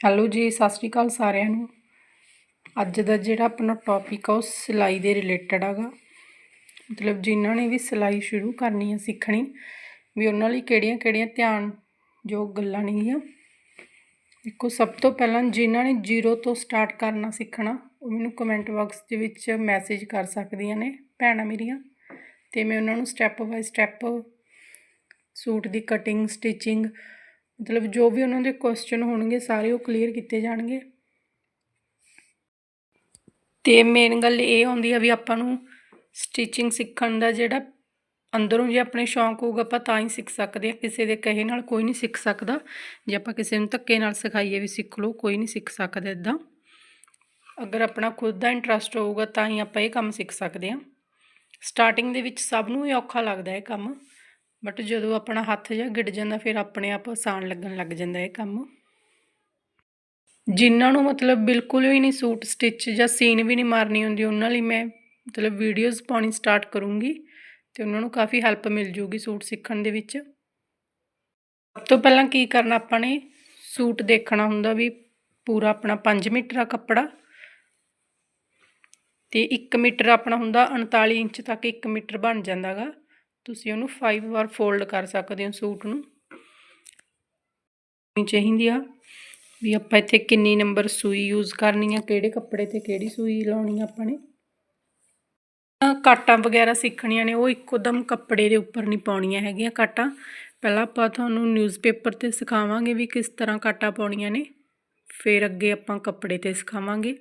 Hello ਜੀ, ਸਤਿ ਸ਼੍ਰੀ ਅਕਾਲ ਸਾਰਿਆਂ ਨੂੰ। ਅੱਜ ਦਾ ਜਿਹੜਾ ਆਪਣਾ ਟੌਪਿਕ ਆ, ਉਹ ਸਿਲਾਈ ਦੇ ਰਿਲੇਟਡ ਹੈਗਾ ਮਤਲਬ ਜਿਨ੍ਹਾਂ ਨੇ ਵੀ ਸਿਲਾਈ ਸ਼ੁਰੂ ਕਰਨੀ ਹੈ ਸਿੱਖਣੀ, ਵੀ ਉਹਨਾਂ ਲਈ ਕਿਹੜੀਆਂ ਕਿਹੜੀਆਂ ਧਿਆਨ ਜੋ ਗੱਲਾਂ ਨੇਗੀਆਂ ਦੇਖੋ, ਸਭ ਤੋਂ ਪਹਿਲਾਂ ਜਿਨ੍ਹਾਂ ਨੇ ਜ਼ੀਰੋ ਤੋਂ ਸਟਾਰਟ ਕਰਨਾ ਸਿੱਖਣਾ, ਉਹ ਮੈਨੂੰ ਕਮੈਂਟ ਬਾਕਸ ਦੇ ਵਿੱਚ ਮੈਸੇਜ ਕਰ ਸਕਦੀਆਂ ਨੇ, ਭੈਣਾਂ ਮੇਰੀਆਂ। ਤੇ ਮੈਂ ਉਹਨਾਂ ਨੂੰ ਸਟੈਪ ਬਾਈ ਸਟੈਪ ਸੂਟ ਦੀ ਕਟਿੰਗ ਸਟਿਚਿੰਗ ਮਤਲਬ ਜੋ ਵੀ ਉਹਨਾਂ ਦੇ ਕੁਐਸਚਨ ਹੋਣਗੇ, ਸਾਰੇ ਉਹ ਕਲੀਅਰ ਕੀਤੇ ਜਾਣਗੇ। ਤੇ ਮੇਨ ਗੱਲ ਇਹ ਆਉਂਦੀ ਆ ਵੀ ਆਪਾਂ ਨੂੰ ਸਟਿਚਿੰਗ ਸਿੱਖਣ ਦਾ ਜਿਹੜਾ ਅੰਦਰੋਂ ਜੇ ਆਪਣੇ ਸ਼ੌਂਕ ਹੋਊਗਾ, ਆਪਾਂ ਤਾਂ ਹੀ ਸਿੱਖ ਸਕਦੇ ਆ। ਕਿਸੇ ਦੇ ਕਹੇ ਨਾਲ ਕੋਈ ਨਹੀਂ ਸਿੱਖ ਸਕਦਾ। ਜੇ ਆਪਾਂ ਕਿਸੇ ਨੂੰ ਧੱਕੇ ਨਾਲ ਸਿਖਾਈਏ ਵੀ ਸਿੱਖ ਲਓ, ਕੋਈ ਨਹੀਂ ਸਿੱਖ ਸਕਦਾ ਇਦਾਂ ਅਗਰ ਆਪਣਾ ਖੁਦ ਦਾ ਇੰਟਰਸਟ ਹੋਊਗਾ, ਤਾਂ ਹੀ ਆਪਾਂ ਇਹ ਕੰਮ ਸਿੱਖ ਸਕਦੇ ਆ। ਸਟਾਰਟਿੰਗ ਦੇ ਵਿੱਚ ਸਭ ਨੂੰ ਹੀ ਔਖਾ ਲੱਗਦਾ ਇਹ ਕੰਮ। ਬਟ ਜਦੋਂ ਆਪਣਾ ਹੱਥ ਜਿਹਾ ਗਿੜ ਜਾਂਦਾ, ਫਿਰ ਆਪਣੇ ਆਪ ਆਸਾਨ ਲੱਗਣ ਲੱਗ ਜਾਂਦਾ ਇਹ ਕੰਮ। ਜਿਨ੍ਹਾਂ ਨੂੰ ਮਤਲਬ ਬਿਲਕੁਲ ਵੀ ਨਹੀਂ ਸੂਟ ਸਟਿਚ ਜਾਂ ਸੀਨ ਵੀ ਨਹੀਂ ਮਾਰਨੀ ਹੁੰਦੀ, ਉਹਨਾਂ ਲਈ ਮੈਂ ਮਤਲਬ ਵੀਡੀਓਜ਼ ਪਾਉਣੀ ਸਟਾਰਟ ਕਰੂੰਗੀ ਤੇ ਉਹਨਾਂ ਨੂੰ ਕਾਫੀ ਹੈਲਪ ਮਿਲ ਜੂਗੀ ਸੂਟ ਸਿੱਖਣ ਦੇ ਵਿੱਚ। ਸਭ ਤੋਂ ਪਹਿਲਾਂ ਕੀ ਕਰਨਾ ਆਪਾਂ ਨੇ? ਸੂਟ ਦੇਖਣਾ ਹੁੰਦਾ ਵੀ ਪੂਰਾ ਆਪਣਾ 5 ਮੀਟਰ ਆ ਕੱਪੜਾ। ਤੇ 1 ਮੀਟਰ ਆਪਣਾ ਹੁੰਦਾ 39 ਇੰਚ ਤੱਕ 1 ਮੀਟਰ ਬਣ ਜਾਂਦਾਗਾ। ਤੁਸੀਂ ਉਹਨੂੰ 5 ਵਾਰ ਫੋਲਡ ਕਰ ਸਕਦੇ ਹੋ ਸੂਟ ਨੂੰ। ਚਾਹੀਦੀ ਆ ਵੀ ਆਪਾਂ ਇੱਥੇ ਕਿੰਨੀ ਨੰਬਰ ਸੂਈ ਯੂਜ਼ ਕਰਨੀ ਆ, ਕਿਹੜੇ ਕੱਪੜੇ ਤੇ ਕਿਹੜੀ ਸੂਈ ਲਾਉਣੀ ਆ ਆਪਾਂ ਨੇ। ਕਾਟਾਂ ਵਗੈਰਾ ਸਿੱਖਣੀਆਂ ਨੇ, ਉਹ ਇੱਕੋਦਮ ਕੱਪੜੇ ਦੇ ਉੱਪਰ ਨਹੀਂ ਪਾਉਣੀਆਂ ਹੈਗੀਆਂ ਕਾਟਾਂ। ਪਹਿਲਾਂ ਆਪਾਂ ਤੁਹਾਨੂੰ ਨਿਊਜ਼ਪੇਪਰ ਤੇ ਸਿਖਾਵਾਂਗੇ ਵੀ ਕਿਸ ਤਰ੍ਹਾਂ ਕਾਟਾਂ ਪਾਉਣੀਆਂ ਨੇ, ਫਿਰ ਅੱਗੇ ਆਪਾਂ ਕੱਪੜੇ ਤੇ ਸਿਖਾਵਾਂਗੇ।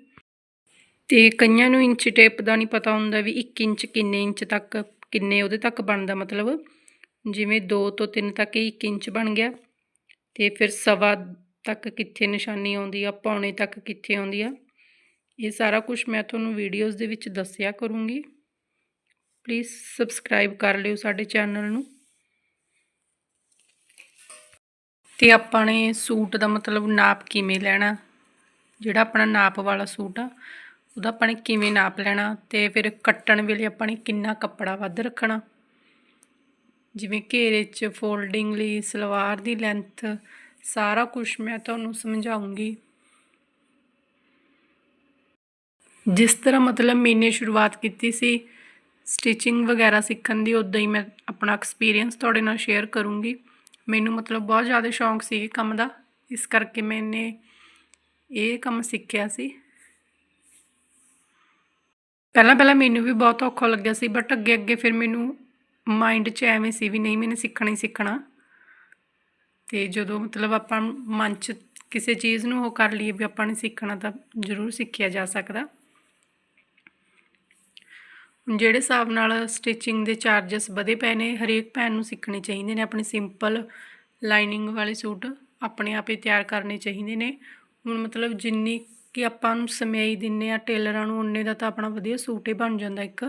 ਤੇ ਕਈਆਂ ਨੂੰ ਇੰਚ ਟੇਪ ਦਾ ਨਹੀਂ ਪਤਾ ਹੁੰਦਾ ਵੀ 1 ਇੰਚ ਕਿੰਨੇ ਇੰਚ ਤੱਕ ਕਿੰਨੇ ਉਹਦੇ ਤੱਕ ਬਣਦਾ ਮਤਲਬ? ਜਿਵੇਂ 2 ਤੋਂ 3 ਤੱਕ 1 ਇੰਚ ਬਣ ਗਿਆ। ਤੇ ਫਿਰ ਸਵਾ ਤੱਕ ਕਿੱਥੇ ਨਿਸ਼ਾਨੀ ਆਉਂਦੀ ਆ, ਪੌਣੇ ਤੱਕ ਕਿੱਥੇ ਆਉਂਦੀ ਆ? ਇਹ ਸਾਰਾ ਕੁਝ ਮੈਂ ਤੁਹਾਨੂੰ ਵੀਡੀਓਜ਼ ਦੇ ਵਿੱਚ ਦੱਸਿਆ ਕਰੂੰਗੀ। ਪਲੀਜ਼ ਸਬਸਕ੍ਰਾਈਬ ਕਰ ਲਿਓ ਸਾਡੇ ਚੈਨਲ ਨੂੰ। ਤੇ ਆਪਾਂ ਨੇ ਸੂਟ ਦਾ ਮਤਲਬ ਨਾਪ ਕਿਵੇਂ ਲੈਣਾ? ਜਿਹੜਾ ਆਪਣਾ ਨਾਪ ਵਾਲਾ ਸੂਟ ਆ ਉਹਦਾ ਆਪਾਂ ਨੇ ਕਿਵੇਂ ਨਾਪ ਲੈਣਾ ਤੇ ਫਿਰ ਕੱਟਣ ਵੇਲੇ ਆਪਾਂ ਨੇ ਕਿੰਨਾ ਕੱਪੜਾ ਵੱਧ ਰੱਖਣਾ। ਜਿਵੇਂ ਘੇਰੇ 'ਚ ਫੋਲਡਿੰਗ ਲਈ, ਸਲਵਾਰ ਦੀ ਲੈਂਥ ਸਾਰਾ ਕੁਝ ਮੈਂ ਤੁਹਾਨੂੰ ਸਮਝਾਉਂਗੀ। ਜਿਸ ਤਰ੍ਹਾਂ ਮਤਲਬ ਮੈਨੇ ਸ਼ੁਰੂਆਤ ਕੀਤੀ ਸੀ ਸਟਿਚਿੰਗ ਵਗੈਰਾ ਸਿੱਖਣ ਦੀ ਉਦਾਂ ਹੀ ਮੈਂ ਆਪਣਾ ਐਕਸਪੀਰੀਅੰਸ ਤੁਹਾਡੇ ਨਾਲ ਸ਼ੇਅਰ ਕਰੂੰਗੀ। ਮੈਨੂੰ ਮਤਲਬ ਬਹੁਤ ਜ਼ਿਆਦਾ ਸ਼ੌਂਕ ਸੀ ਇਹ ਕੰਮ ਦਾ, ਇਸ ਕਰਕੇ ਮੈਨੇ ਇਹ ਕੰਮ ਸਿੱਖਿਆ ਸੀ। ਪਹਿਲਾਂ ਪਹਿਲਾਂ ਮੈਨੂੰ ਵੀ ਬਹੁਤ ਔਖਾ ਲੱਗਿਆ ਸੀ ਬਟ ਅੱਗੇ ਅੱਗੇ ਫਿਰ ਮੈਨੂੰ ਮਾਈਂਡ 'ਚ ਐਵੇਂ ਸੀ ਵੀ ਨਹੀਂ, ਮੈਨੇ ਸਿੱਖਣਾ ਹੀ ਸਿੱਖਣਾ। ਤੇ ਜਦੋਂ ਮਤਲਬ ਆਪਾਂ ਮਨ 'ਚ ਕਿਸੇ ਚੀਜ਼ ਨੂੰ ਉਹ ਕਰ ਲਈਏ ਵੀ ਆਪਾਂ ਨੇ ਸਿੱਖਣਾ ਤਾਂ ਜ਼ਰੂਰ ਸਿੱਖਿਆ ਜਾ ਸਕਦਾ। ਜਿਹੜੇ ਹਿਸਾਬ ਨਾਲ ਸਟਿਚਿੰਗ ਦੇ ਚਾਰजेस ਵਧੇ ਪਏ ਨੇ, ਹਰੇਕ ਭੈਣ ਨੂੰ ਸਿੱਖਣੇ ਚਾਹੀਦੇ ਨੇ, ਆਪਣੇ ਸਿੰਪਲ ਲਾਈਨਿੰਗ ਵਾਲੇ ਸੂਟ ਆਪਣੇ ਆਪੇ ਤਿਆਰ ਕਰਨੇ ਚਾਹੀਦੇ ਨੇ। ਹੁਣ ਮਤਲਬ ਜਿੰਨੀ ਕਿ ਆਪਾਂ ਨੂੰ ਸਮੇਈ ਦਿੰਨੇ ਆ, ਟੇਲਰਾਂ ਨੂੰ, ਉਨੇ ਦਾ ਤਾਂ ਆਪਣਾ ਵਧੀਆ ਸੂਟ ਹੀ ਬਣ ਜਾਂਦਾ ਇੱਕ।